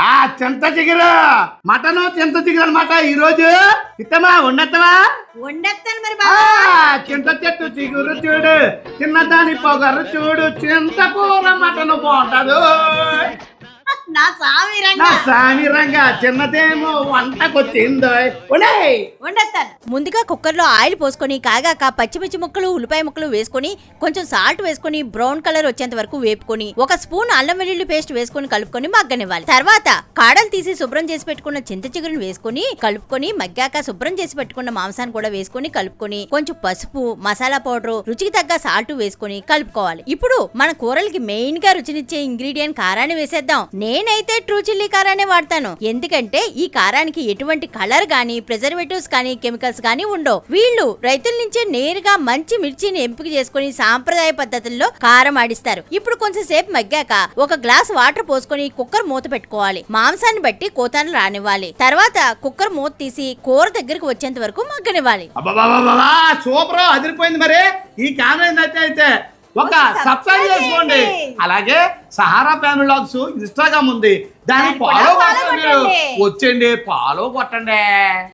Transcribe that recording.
ఆ చింత చిగురు. మటను చింత చిగురు అనమాట ఈ రోజు ఇత్తమా ఉండత్తవా వండేస్తాను మరి ఆ, బాబా. చింత చెట్టు చిగురు చూడు. చిన్నదాని పొగరు చూడు. చింత కూర మటను బాగుంటదు. నా సామి నా రంగా సామి రంగా చిన్నదేమో వంటకొచ్చిందో. ఉండే. వండేస్తాను. ముందుగా కుక్కర్లో ఆయిల్ పోసుకొని కాగాక పచ్చిమిర్చి ముక్కలు ఉల్లిపాయ ముక్కలు వేసుకొని కొంచెం సాల్ట్ వేసుకొని బ్రౌన్ కలర్ వచ్చేంత వరకు వేపుకొని ఒక స్పూన్ అల్లం వెల్లుల్లి పేస్ట్ వేసుకొని కలుపుకొని మగ్గనివ్వాలి. తర్వాత కాడలు తీసి శుభ్రం చేసి పెట్టుకున్న చింత చిగురుని వేసుకొని కలుపుకొని మగ్గాక శుభ్రం చేసి పెట్టుకున్న మాంసాన్ని కూడా వేసుకొని కలుపుకొని కొంచెం పసుపు మసాలా పౌడర్ రుచికి తగ్గ సాల్ట్ వేసుకొని కలుపుకోవాలి. ఇప్పుడు మన కూరలకి మెయిన్గా రుచినిచ్చే ఇంగ్రీడియంట్ కారాన్ని వేసేద్దాం. నేనైతే ట్రూ చిల్లీ కారాన్ని వాడతాను. ఎందుకంటే ఈ కారానికి ఎటువంటి కలర్ గానీ ప్రిజర్వేటివ్స్ కానీ కెమికల్స్ గానీ ఉండవు. వీళ్ళు రైతుల నుంచే నేరుగా మంచి మిర్చిని ఎంపిక చేసుకుని సాంప్రదాయ పద్ధతుల్లో కారం ఆడిస్తారు. ఇప్పుడు కొంచెం సేపు మగ్గాక ఒక గ్లాస్ వాటర్ పోసుకొని కుక్కర్ మూత పెట్టుకోవాలి. మాంసాన్ని బట్టి కోతాను రానివ్వాలి. తర్వాత కుక్కర్ మూత తీసి కూర దగ్గరికి వచ్చేంత వరకు మగ్గనివ్వాలి. సూపర్! అదిరిపోయింది మరి. ఈ నచ్చితే అయితే ఒక సబ్స్క్రైబ్ చేసుకోండి. అలాగే సహారా ఫ్యామిలీ లాగ్స్ ఇన్స్టాగ్రామ్ ఉంది. దాన్ని ఫాలో కొట్టండి. వచ్చండి ఫాలో కొట్టండి.